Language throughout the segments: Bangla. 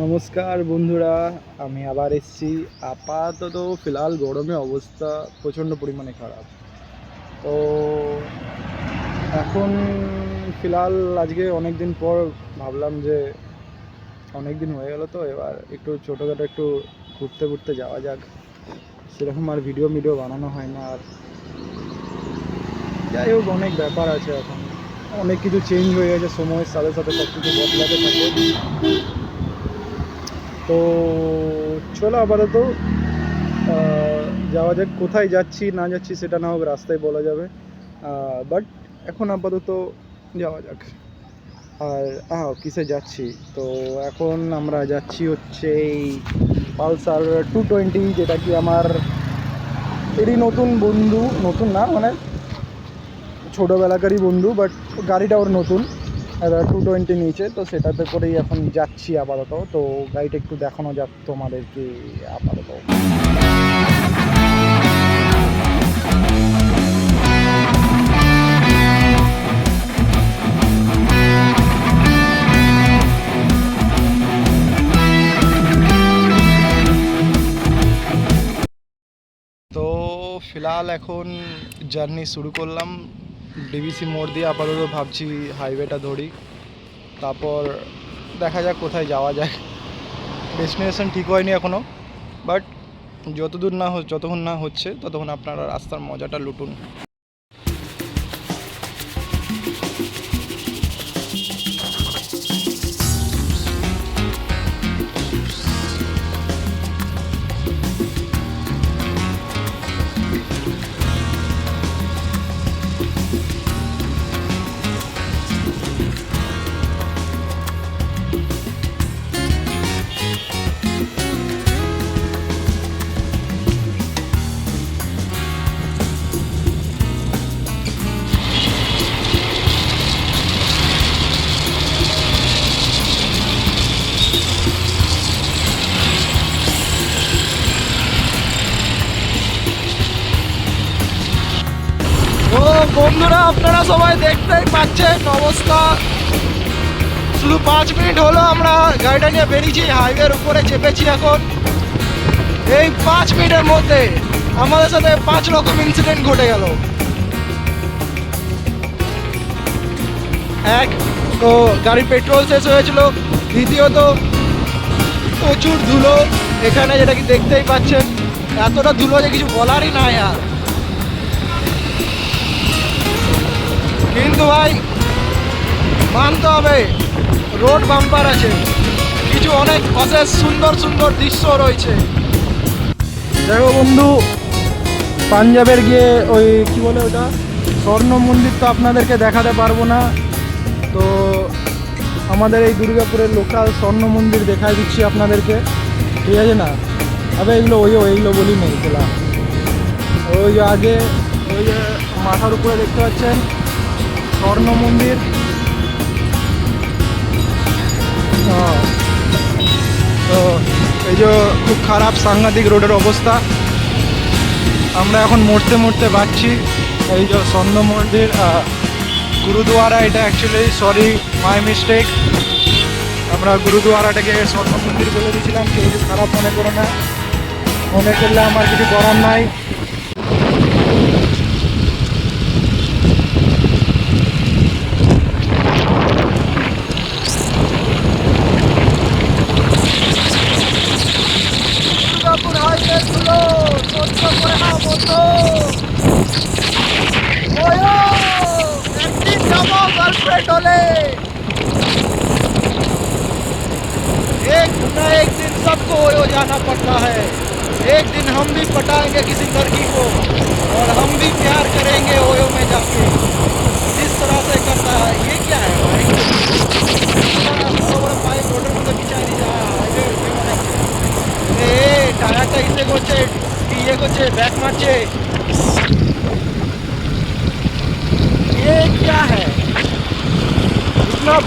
নমস্কার বন্ধুরা, আমি আবার এসেছি। আপাতত ফিলহাল গরমে অবস্থা প্রচণ্ড পরিমাণে খারাপ। তো এখন ফিলহাল আজকে অনেক দিন পর ভাবলাম যে অনেক দিন হয়ে গেল তো, এবার একটু ছোটোখাটো একটু ঘুরতে ঘুরতে যাওয়া যাক। সেরকম আর ভিডিও ভিডিও বানানো হয় না আর। যাই হোক, অনেক ব্যাপার আছে এখন। অনেক কিছু চেঞ্জ হয়ে গেছে, সময়ের সাথে সাথে সব কিছু বদলাতে থাকে। তো চলো আপাতত যাওয়া যাক, কোথায় যাচ্ছি, না যাচ্ছি সেটা না হোক রাস্তায় বলা যাবে। বাট এখন আপাতত যাওয়া যাক। আর, আহ, কিসে যাচ্ছি? তো এখন আমরা যাচ্ছি হচ্ছে এই পালসার টু টোয়েন্টি যেটা কি আমার এরই নতুন বন্ধু, নতুন না মানে ছোটোবেলাকারই বন্ধু বাট গাড়িটা ওর নতুন। টু টোয়েন্টি নিয়েছে, তো সেটাতে করেই এখন যাচ্ছি আপাতত। তো গাড়িটা একটু দেখানো যাক তোমাদেরকে আপাতত। তো ফিলহাল এখন জার্নি শুরু করলাম। ডিবিসি মোড় দিয়ে আপাতত ভাবছি হাইওয়েটা ধরি। তারপর দেখা যাক কোথায় যাওয়া যায়। ডেস্টিনেশন ঠিক হয়নি এখনও বাট যতদূর না যতক্ষণ না হচ্ছে, ততক্ষণ আপনারা রাস্তার মজাটা লুটুন। বন্ধুরা, আপনারা সবাই দেখতেই পাচ্ছেন অবস্থা। শুধু পাঁচ মিনিট হলো আমরা গাড়িটা নিয়ে বেরিয়েছি হাইওয়ের উপরে চেপেছি এখন। এই পাঁচ মিনিটের মধ্যে আমাদের সাথে পাঁচ রকম ইনসিডেন্ট ঘটে গেল। এক, তো গাড়ির পেট্রোল শেষ হয়েছিল। দ্বিতীয়ত, প্রচুর ধুলো। এখানে যেটা কি দেখতেই পাচ্ছেন, এতটা ধুলো যে কিছু বলারই নাই আর। কিন্তু ভাই, মানতে হবে, রোড বাম্পার আছে। কিছু অনেক অশেষ সুন্দর সুন্দর দৃশ্য রয়েছে। দেখো বন্ধু, পাঞ্জাবের গিয়ে ওই কি বলে ওটা? স্বর্ণ মন্দির তো আপনাদেরকে দেখাতে পারব না। তো আমাদের এই দুর্গাপুরের লোকাল স্বর্ণ মন্দির দেখাই দিচ্ছি আপনাদেরকে। ঠিক আছে না? আবে, এগুলো ওই এইগুলো বলি নেই খেলা ওই আগে, ওই যে মাথার উপরে দেখতে পাচ্ছেন স্বর্ণ মন্দির। তো এই যে খুব খারাপ সাংঘাতিক রোডের অবস্থা। আমরা এখন মরতে মরতে পাচ্ছি এই যে স্বর্ণ মন্দির গুরুদুয়ারা, এটা অ্যাকচুয়ালি সরি মাই মিস্টেক আমরা গুরুদুয়ারাটাকে স্বর্ণ মন্দির বলে দিয়েছিলাম, কেউ কিছু খারাপ মনে করো না। মনে করলে আমার কিছু করার নাই। एक न एक दिन सबको ओयो जाना पड़ता है एक दिन हम भी पटाएंगे किसी लड़की को और हम भी प्यार करेंगे ओयो में जाके जिस तरह से करता है ये क्या है भाई বড় বড় পাইপ রোডের মধ্যে বিছাই দিয়ে যায় হাইওয়ে এ টায়ারটা ইসে করছে ইয়ে করছে ব্যাক মারছে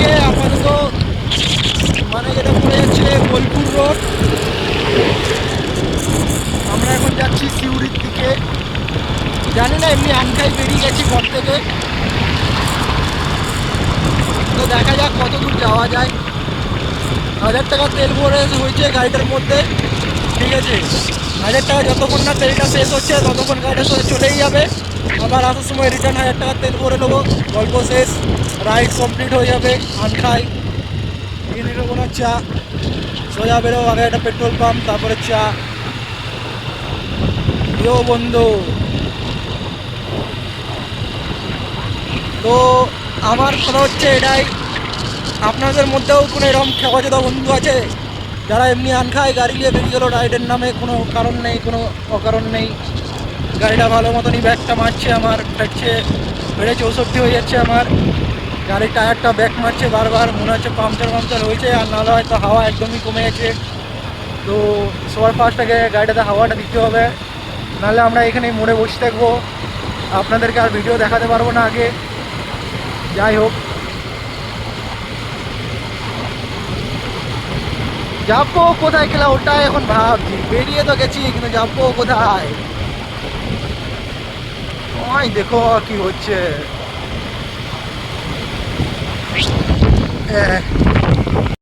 দিকে আপাতত মানে যেটা পড়ে যাচ্ছে বোলপুর রোড। আমরা এখন যাচ্ছি সিউড়ির দিকে। জানি না, এমনি আনখাই বেরিয়ে গেছি ঘর থেকে। তো দেখা যাক কত দূর যাওয়া যায়। হাজার টাকা তেল ভরে হয়েছে গাড়িটার মধ্যে। ঠিক আছে। হাজার টাকা যতক্ষণ না তেলটা শেষ হচ্ছে, ততক্ষণ গাড়িটা চলেই যাবে। আবার আসার সময় রিটার্ন হাজার টাকা তেল ভরে নেব। গল্প শেষ রাইড কমপ্লিট হয়ে যাবে আনখাই নিয়ে নেব কোনো চা। সোজা বেরোবো, আগে একটা পেট্রোল পাম্প তারপরে চা। ইয়ো বন্ধু, তো আমার কথা হচ্ছে এটাই। আপনাদের মধ্যেও কোনো এরকম খেপাচোদা বন্ধু আছে? যারা এমনি আন খায়, গাড়ি নিয়ে বেরিয়ে গেলো রাইডের নামে কোনো কারণ নেই, কোনো অকারণ নেই। গাড়িটা ভালো মতনই ব্যাগটা মারছে আমার, ফেটছে, বেড়ে চৌষট্টি হয়ে যাচ্ছে আমার। গাড়ির টায়ারটা ব্যাক মারছে বারবার, মনে হচ্ছে পাংচার পাংচার হয়েছে, আর নাহলে হয়তো হাওয়া একদমই কমে গেছে। তো সবার ফার্স্ট আগে গাড়িটাতে হাওয়াটা দিতে হবে। নাহলে আমরা এখানেই মোড়ে বসে থাকব। আপনাদেরকে আর ভিডিও দেখাতে পারব না আগে। যাই হোক। যাব কোথায় গেলে ওটাই এখন ভাবছি। বেরিয়ে তো গেছি, কিন্তু যাব কোথায়? ওই দেখো কি হচ্ছে।